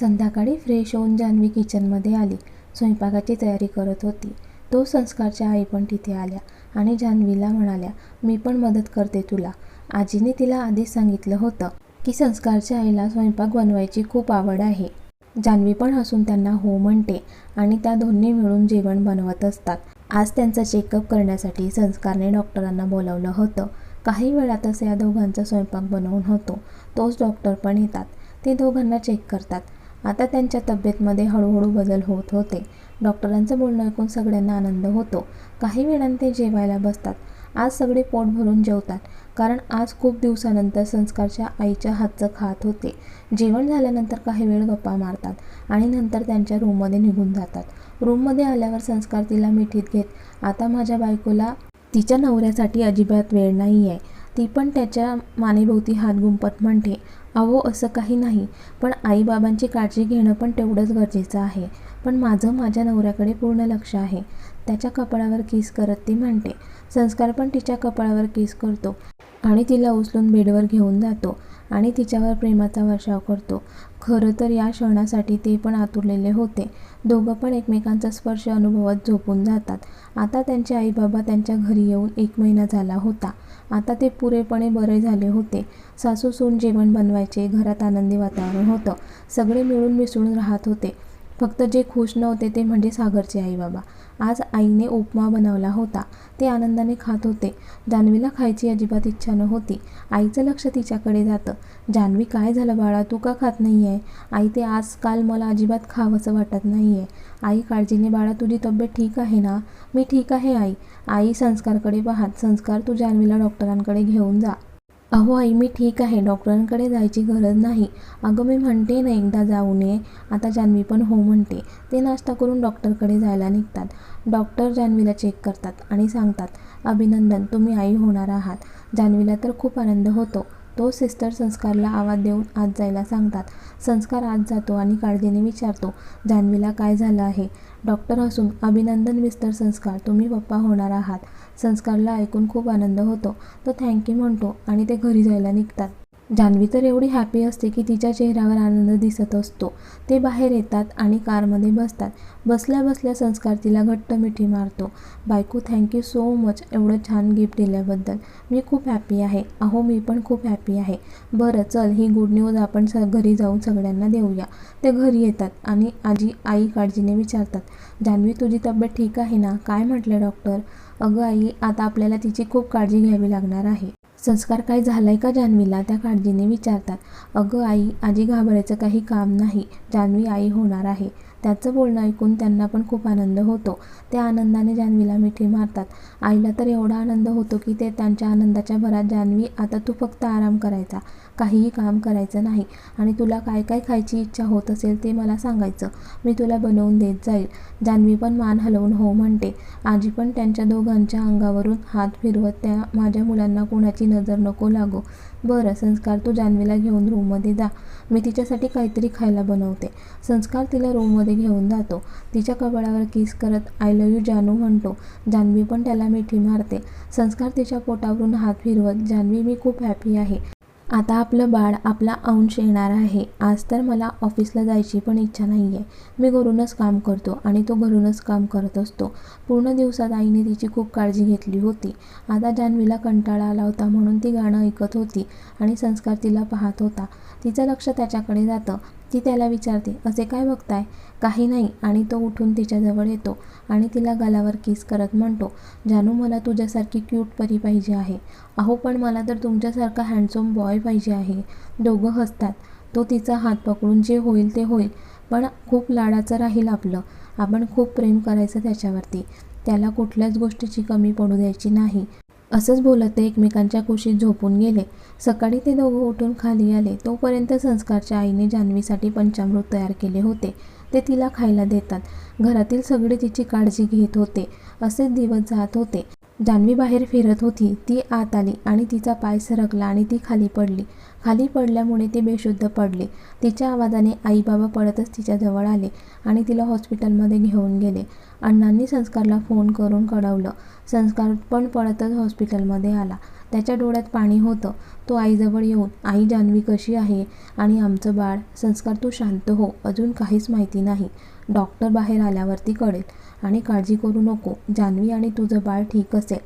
संध्याकाळी फ्रेश होऊन जान्हवी किचनमध्ये आली. स्वयंपाकाची तयारी करत होती. तो संस्कारच्या आई पण तिथे आल्या आणि जान्हवीला म्हणाल्या मी पण मदत करते तुला. आजीने तिला आधीच सांगितलं होतं की संस्कारच्या आईला स्वयंपाक बनवायची खूप आवड आहे. जान्हवी पण हसून त्यांना हो म्हणते आणि त्या दोन्ही मिळून जेवण बनवत असतात. आज त्यांचा चेकअप करण्यासाठी संस्कारने डॉक्टरांना बोलावलं होतं. काही वेळातच या दोघांचा स्वयंपाक बनवून होतो. तोच डॉक्टर पण येतात. ते दोघांना चेक करतात. आता त्यांच्या तब्येतमध्ये हळूहळू बदल होत होते. डॉक्टरांचं बोलणं ऐकून सगळ्यांना आनंद होतो. काही वेळाने ते जेवायला बसतात. आज सगळे पोट भरून जेवतात. कारण आज खूप दिवसानंतर संस्कारच्या आईच्या हातचं खात होते. जेवण झाल्यानंतर काही वेळ गप्पा मारतात आणि नंतर त्यांच्या रूममध्ये निघून जातात. रूममध्ये आल्यावर संस्कार तिला मिठीत घेत आता माझ्या बायकोला तिच्या नवऱ्यासाठी अजिबात वेळ नाही आहे ती पण त्याच्या मानेभोवती हात गुंपत म्हणते. अहो असं काही नाही. पण आईबाबांची काळजी घेणं पण तेवढंच गरजेचं आहे. पण माझं माझ्या नवऱ्याकडे पूर्ण लक्ष आहे. त्याच्या कपाळावर किस करत ती म्हणते संस्कार पण तिच्या कपाळावर किस करतो आणि तिला उचलून बेडवर घेऊन जातो आणि तिच्यावर प्रेमाचा वर्षाव करतो. खरं तर या क्षणासाठी ते पण आतुरलेले होते. दोघं पण एकमेकांचा स्पर्श अनुभवत झोपून जातात. आता त्यांचे आईबाबा त्यांच्या घरी येऊन एक महिना झाला होता. आता ते पुरेपणे बरे झाले होते. सासू सून जेवण बनवायचे घरात आनंदी वातावरण होतं. सगळे मिळून मिसळून राहत होते. फक्त जे खुश नव्हते ते म्हणजे सागरचे आईबाबा आज आईने उपमा बनवला होता. ते आनंदाने खात होते. जान्हवीला खायची अजिबात इच्छा नव्हती. आईचं लक्ष तिच्याकडे जातं. जान्हवी काय झालं बाळा? तू का खात नाही आहे आई ते आजकाल मला अजिबात खावंसं वाटत नाही आहे आई काळजीने बाळा तुझी तब्येत ठीक आहे ना? मी ठीक आहे आई. आई संस्कारकडे पाहात संस्कार तू जान्हवीला डॉक्टरांकडे घेऊन जा. अहो आई मी ठीक आहे. डॉक्टरांकडे जायची गरज नाही. अगं मी म्हणते ना एकदा जाऊ नये. आता जान्हवी पण हो म्हणते. ते नाश्ता करून डॉक्टरकडे जायला निघतात. डॉक्टर जान्हवीला चेक करतात आणि सांगतात अभिनंदन तुम्ही आई होणार आहात. जान्हवीला तर खूप आनंद होतो. तो सिस्टर संस्कारला आवाज देऊन आत जायला सांगतात. संस्कार आत जातो आणि काळजीने विचारतो जान्हवीला काय झालं आहे डॉक्टर हसून अभिनंदन मिस्टर संस्कार तुम्ही पप्पा होणार आहात. संस्कारला ऐकून खूप आनंद होतो. तो थँक्यू म्हणतो आणि ते घरी जायला निघतात. जान्हवी तर एवढी हॅपी असते की तिच्या चेहऱ्यावर आनंद दिसत असतो. ते बाहेर येतात आणि कारमध्ये बसतात. बसल्या बसल्या संस्कार तिला घट्ट मिठी मारतो. बायको थँक्यू सो मच एवढं छान गिफ्ट दिल्याबद्दल. मी खूप हॅपी आहे. अहो मी पण खूप हॅपी आहे. बरं चल ही गुड न्यूज आपण स घरी जाऊन सगळ्यांना देऊया. ते घरी येतात आणि आजी आई काळजीने विचारतात जान्हवी तुझी तब्येत ठीक आहे ना? काय म्हटलं डॉक्टर अगं आई आता आपल्याला तिची खूप काळजी घ्यावी लागणार आहे. संस्कार काय झालाय का जान्हवीला? त्या काळजीने विचारतात. अगं आई आजी घाबरायचं काही काम नाही. जान्हवी आई होणार आहे. त्याचं बोलणं ऐकून त्यांना पण खूप आनंद होतो. त्या आनंदाने जान्हवीला मिठी मारतात. आईला तर एवढा आनंद होतो की ते त्यांच्या आनंदाच्या भरात जान्हवी आता तू फक्त आराम करायचा. काहीही काम करायचं नाही आणि तुला काय काय खायची इच्छा होत असेल ते मला सांगायचं. मी तुला बनवून देत जाईल. जान्हवी पण मान हलवून हो म्हणते. आजी पण त्यांच्या दोघांच्या अंगावरून हात फिरवत त्या माझ्या मुलांना कोणाची नजर नको लागो. बरं संस्कार तू जान्हवीला घेऊन रूममध्ये जा. मी तिच्यासाठी काहीतरी खायला बनवते. संस्कार तिला रूममध्ये घेऊन जातो. तिच्या कपाळावर किस करत आय लव यू जानू म्हणतो. जान्हवी पण त्याला मिठी मारते. संस्कार तिच्या पोटावरून हात फिरवत जान्हवी मी खूप हॅपी आहे. आता आपलं बाळ आपला अंश येणार आहे. आज तर मला ऑफिसला जायची पण इच्छा नाही आहे मी घरूनच काम करतो आणि तो घरूनच काम करत असतो. पूर्ण दिवसात आईने तिची खूप काळजी घेतली होती. आता जान्हवीला कंटाळा आला होता म्हणून ती गाणं ऐकत होती आणि संस्कार तिला पाहत होता. तिचं लक्ष त्याच्याकडे जातं. ती त्याला विचारते असे काय बघताय? काही नाही. आणि तो उठून तिच्याजवळ येतो आणि तिला गालावर किस करत म्हणतो जानू मला तुझ्यासारखी क्यूट परी पाहिजे आहे. अहो पण मला तर तुमच्यासारखा हँडसम बॉय पाहिजे आहे. दोघं हसतात. तो तिचा हात पकडून जे होईल ते होईल पण खूप लाडाचं राहील आपलं. आपण खूप प्रेम करायचं त्याच्यावरती. त्याला कुठल्याच गोष्टीची कमी पडू द्यायची नाही. असंच बोलत ते एकमेकांच्या कुशीत झोपून गेले. सकाळी ते दोघं उठून खाली आले. तोपर्यंत संस्कारच्या आईने जान्हवीसाठी पंचामृत तयार केले होते. ते तिला खायला देतात. घरातील सगळे तिची काळजी घेत होते. असेच दिवस जात होते. जान्हवी बाहेर फिरत होती. ती आत आली आणि तिचा पाय सरकला आणि ती खाली पडली. खाली पडल्यामुळे ती बेशुद्ध पडली. तिच्या आवाजाने आईबाबा पडतच तिच्याजवळ आले आणि तिला हॉस्पिटलमध्ये घेऊन गेले. अण्णांनी संस्कारला फोन करून कळवलं. संस्कार पण पडतच हॉस्पिटलमध्ये आला. त्याच्या डोळ्यात पाणी होतं. तो आईजवळ येऊन आई जान्हवी कशी आहे? आणि आमचं बाळ? संस्कार तू शांत हो. अजून काहीच माहिती नाही डॉक्टर बाहेर आल्यावरती कळेल. आणि काळजी करू नको. जान्हवी आणि तुझं बाळ ठीक असेल.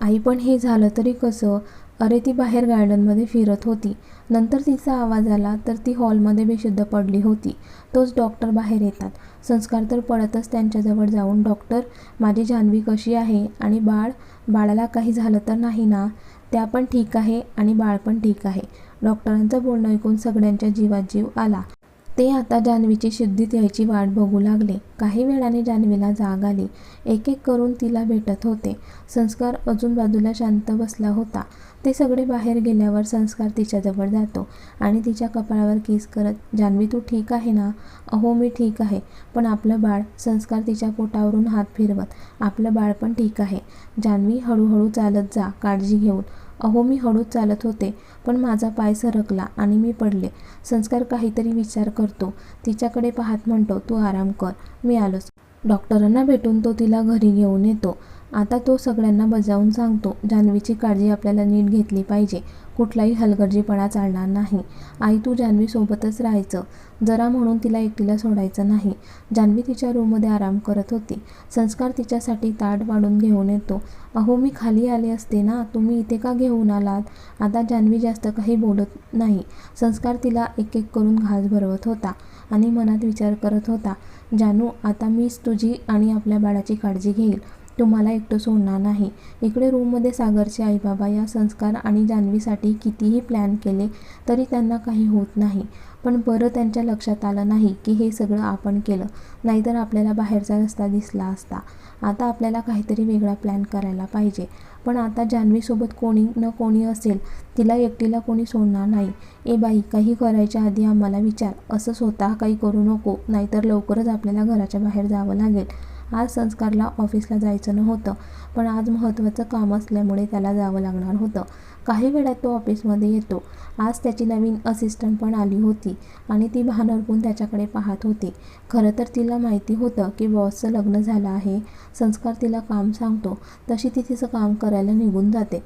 आई पण हे झालं तरी कसं अरे ती बाहेर गार्डनमध्ये फिरत होती. नंतर तिचा आवाज आला तर ती हॉलमध्ये बेशुद्ध पडली होती. तोच डॉक्टर बाहेर येतात. संस्कार तर पडतच त्यांच्याजवळ जाऊन डॉक्टर माझी जान्हवी कशी आहे? आणि बाळ? बाळाला काही झालं तर नाही ना? त्या पण ठीक आहे आणि बाळ पण ठीक आहे. डॉक्टरांचं बोलणं ऐकून सगळ्यांच्या जीवात जीव आला. ते आता जान्हवीची शुद्धीत यायची वाट बघू लागले. काही वेळाने जान्हवीला जाग आली. एक एक करून तिला भेटत होते. संस्कार अजून बाजूला शांत बसला होता. ते सगळे बाहेर गेल्यावर संस्कार तिच्याजवळ जातो आणि तिच्या कपाळावर किस करत जान्हवी तू ठीक आहे ना? अहो मी ठीक आहे पण आपलं बाळ संस्कार तिच्या पोटावरून हात फिरवत आपलं बाळ पण ठीक आहे. जान्हवी हळूहळू चालत जा काळजी घेऊन. अहो मी हळूच चालत होते पण माझा पाय सरकला आणि मी पडले. संस्कार काहीतरी विचार करतो. तिच्याकडे पाहत म्हणतो तू आराम कर मी आलोच. डॉक्टरांना भेटून तो तिला घरी घेऊन येतो. आता तो सगळ्यांना बजावून सांगतो जान्हवीची काळजी आपल्याला नीट घेतली पाहिजे. कुठलाही हलगर्जीपणा चालणार नाही. आई तू जान्हवीसोबतच राहायचं. जरा म्हणून तिला एकटीला सोडायचं नाही. जान्हवी तिच्या रूममध्ये आराम करत होती. संस्कार तिच्यासाठी ताट वाढून घेऊन येतो. अहो मी खाली आले असते ना तुम्ही इथे का घेऊन आलात? आता जान्हवी जास्त काही बोलत नाही. संस्कार तिला एक एक करून घास भरवत होता आणि मनात विचार करत होता जानू आता मीच तुझी आणि आपल्या बाळाची काळजी घेईल. तुम्हाला एकटं सोडणार नाही. इकडे रूममध्ये सागरचे आईबाबा या संस्कार आणि जान्हवीसाठी कितीही प्लॅन केले तरी त्यांना काही होत नाही. पण बरं त्यांच्या लक्षात आलं नाही की हे सगळं आपण केलं. नाहीतर आपल्याला बाहेरचा रस्ता दिसला असता. आता आपल्याला काहीतरी वेगळा प्लॅन करायला पाहिजे. पण आता जान्हवीसोबत कोणी न कोणी असेल तिला एकटीला कोणी सोडणार नाही. ए बाई काही करायच्या आधी आम्हाला विचार. असं स्वतः काही करू नको. नाहीतर लवकरच आपल्याला घराच्या बाहेर जावं लागेल. आज संस्कारला ऑफिसला जायचं नव्हतं पण आज महत्त्वाचं काम असल्यामुळे त्याला जावं लागणार होतं. काही वेळात तो ऑफिसमध्ये येतो. आज त्याची नवीन असिस्टंट पण आली होती आणि ती भानरपून त्याच्याकडे पाहत होती. खरं तर तिला माहिती होतं की बॉसचं लग्न झालं आहे संस्कार तिला काम सांगतो तशी ती तिचं काम करायला निघून जाते.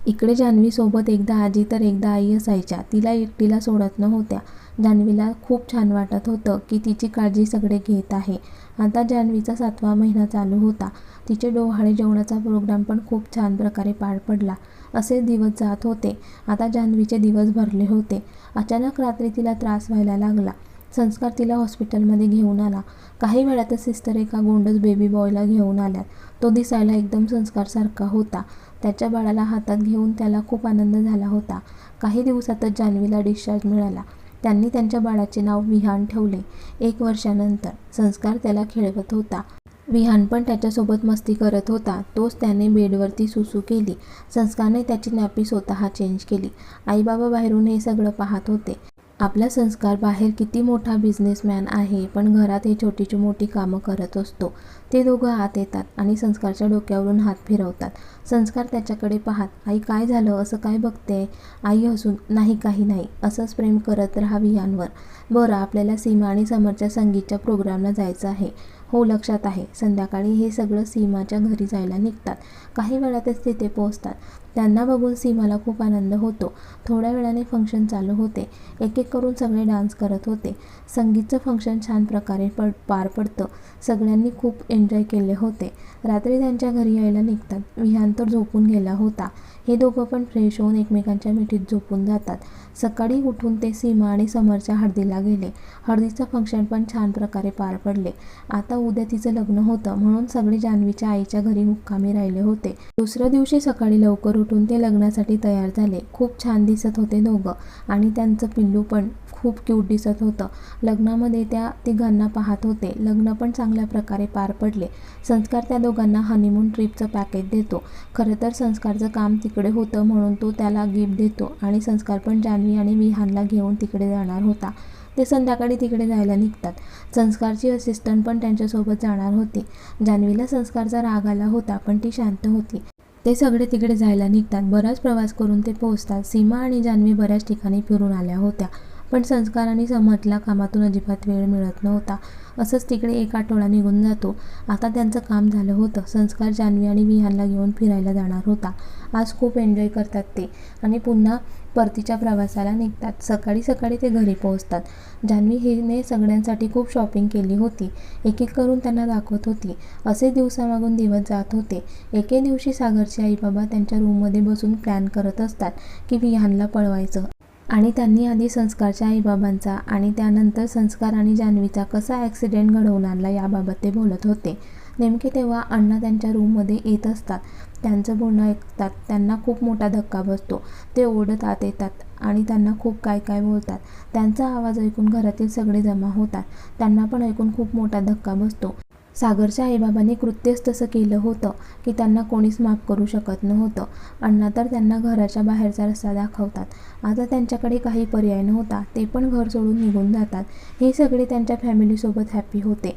इकडे जान्हवीसोबत एकदा आजी तर एकदा आई असायच्या तिला एकटीला सोडत नव्हत्या. जान्हवीला खूप छान वाटत होतं की तिची काळजी सगळे घेत आहे. आता जान्हवीचा सातवा महिना चालू होता. तिचे डोहाळे जेवणाचा प्रोग्राम पण खूप छान प्रकारे पार पडला. असे दिवस जात होते. आता जान्हवीचे दिवस भरले होते. अचानक रात्री तिला त्रास व्हायला लागला. संस्कार तिला हॉस्पिटलमध्ये घेऊन आला. काही वेळातच सिस्टर एका गोंडस बेबी बॉयला घेऊन आल्यात तो दिसायला एकदम संस्कारसारखा होता. त्याच्या बाळाला हातात घेऊन त्याला खूप आनंद झाला होता. काही दिवसातच जान्हवीला डिस्चार्ज मिळाला. त्यांनी त्यांच्या बाळाचे नाव विहान ठेवले. एक वर्षानंतर संस्कार त्याला खेळवत होता. विहान पण त्याच्यासोबत मस्ती करत होता. तोच त्याने बेडवरती सुसू केली. संस्कारने त्याची नापी स्वतः चेंज केली. आईबाबा बाहेरून हे सगळं पाहत होते. आपला संस्कार बाहेर किती मोठा बिझनेसमॅन आहे पण घरात हे छोटीची मोठी कामं करत असतो. ते दोघं आत येतात आणि संस्कारच्या डोक्यावरून हात फिरवतात. संस्कार त्याच्याकडे पाहत आई काय झालं? असं काय बघते? आई हसून नाही काही नाही. असंच प्रेम करत राहावी यांवर. बरं आपल्याला सीमा आणि समरच्या संगीतच्या प्रोग्रामला जायचं आहे. हो लक्षात आहे. संध्याकाळी हे सगळं सीमाच्या घरी जायला निघतात. काही वेळातच तिथे पोहोचतात. त्यांना बघून सीमाला खूप आनंद होतो. थोड्या वेळाने फंक्शन चालू होते. एक एक करून सगळे डान्स करत होते. संगीतचं फंक्शन छान प्रकारे पड पार पडतं. सगळ्यांनी खूप एन्जॉय केले होते. रात्री त्यांच्या घरी यायला निघतात. विहान तर झोपून गेला होता. हे दोघं पण फ्रेश होऊन एकमेकांच्या मिठीत झोपून जातात. सकाळी उठून ते सीमा आणि समरच्या हळदीला गेले. हळदीचं फंक्शन पण छान प्रकारे पार पडले. आता उद्या तिचं लग्न होतं म्हणून सगळे जान्हवीच्या आईच्या घरी मुक्कामी राहिले होते. दुसऱ्या दिवशी सकाळी लवकर उठून ते लग्नासाठी तयार झाले. खूप छान दिसत होते दोघं आणि त्यांचं पिल्लू पण खूप क्यूट दिसत होतं. लग्नामध्ये त्या तिघांना पाहत होते. लग्न पण चांगल्या प्रकारे पार पडले. संस्कार त्या दोघांना हनीमून ट्रिपचं पॅकेज देतो. खरं तर संस्कारचं काम तिकडे होतं म्हणून तो त्याला गिफ्ट देतो आणि संस्कार पण जान्हवी आणि विहानला घेऊन तिकडे जाणार होता. ते संध्याकाळी तिकडे जायला निघतात. संस्कारची असिस्टंट पण त्यांच्यासोबत जाणार होती. जान्हवीला संस्कारचा राग आला होता पण ती शांत होती. ते सगळे तिकडे जायला निघतात. बराच प्रवास करून ते पोहोचतात. सीमा आणि जान्हवी बऱ्याच ठिकाणी फिरून आल्या होत्या. पण संस्कार आणि समजला कामातून अजिबात वेळ मिळत नव्हता. असंच तिकडे एक आठवडा निघून जातो. आता त्यांचं काम झालं होतं. संस्कार जान्हवी आणि विहानला घेऊन फिरायला जाणार होता. आज खूप एन्जॉय करतात ते. आणि पुन्हा परतीच्या प्रवासाला निघतात. सकाळी सकाळी ते घरी पोहोचतात. जान्हवी हिने सगळ्यांसाठी खूप शॉपिंग केली होती. एक एक करून त्यांना दाखवत होती. असे दिवसामागून दिवस जात होते. एके दिवशी सागरचे आई बाबा त्यांच्या रूममध्ये बसून प्लॅन करत असतात की विहानला पळवायचं. आणि त्यांनी आधी संस्कारच्या आईबाबांचा आणि त्यानंतर संस्कार आणि जान्हवीचा कसा ॲक्सिडेंट घडवून आणला याबाबत ते बोलत होते. नेमके तेव्हा अण्णा त्यांच्या रूममध्ये येत असतात. त्यांचं बोलणं ऐकतात. त्यांना खूप मोठा धक्का बसतो. ते ओढत आत येतात आणि त्यांना खूप काय काय बोलतात. त्यांचा आवाज ऐकून घरातील सगळे जमा होतात. त्यांना पण ऐकून खूप मोठा धक्का बसतो. सागरच्या आईबाबांनी कृत्यच तसं केलं होतं की त्यांना कोणीच माफ करू शकत नव्हतं. अण्णा तर त्यांना घराच्या बाहेरचा रस्ता दाखवतात. आता त्यांच्याकडे काही पर्याय नव्हता. ते पण घर सोडून निघून जातात. हे सगळे त्यांच्या फॅमिलीसोबत हॅपी होते.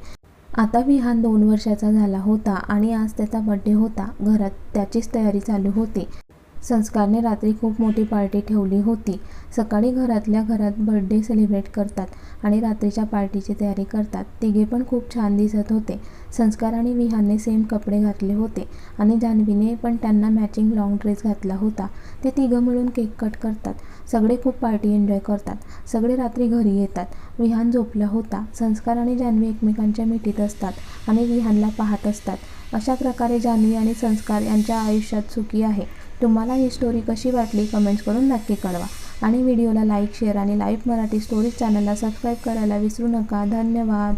आता विहान दोन वर्षाचा झाला होता आणि आज त्याचा बड्डे होता. घरात त्याचीच तयारी चालू होती. संस्कारने रात्री खूप मोठी पार्टी ठेवली होती. सकाळी घरातल्या घरात बर्थडे सेलिब्रेट करतात आणि रात्रीच्या पार्टीची तयारी करतात. तिघे पण खूप छान दिसत होते. संस्कार आणि विहानने सेम कपडे घातले होते आणि जान्हवीने पण त्यांना मॅचिंग लाँग ड्रेस घातला होता. ते तिघं मिळून केक कट करतात. सगळे खूप पार्टी एन्जॉय करतात. सगळे रात्री घरी येतात. विहान झोपला होता. संस्कार आणि जान्हवी एकमेकांच्या मिठीत असतात आणि विहानला पाहत असतात. अशा प्रकारे जान्हवी आणि संस्कार यांच्या आयुष्यात सुखी आहे. तुम्हाला ही स्टोरी कशी वाटली कमेंट्स करून नक्की कळवा. आणि व्हिडिओला लाईक शेअर आणि लाईव्ह मराठी स्टोरीज चॅनलला सबस्क्राईब करायला विसरू नका. धन्यवाद.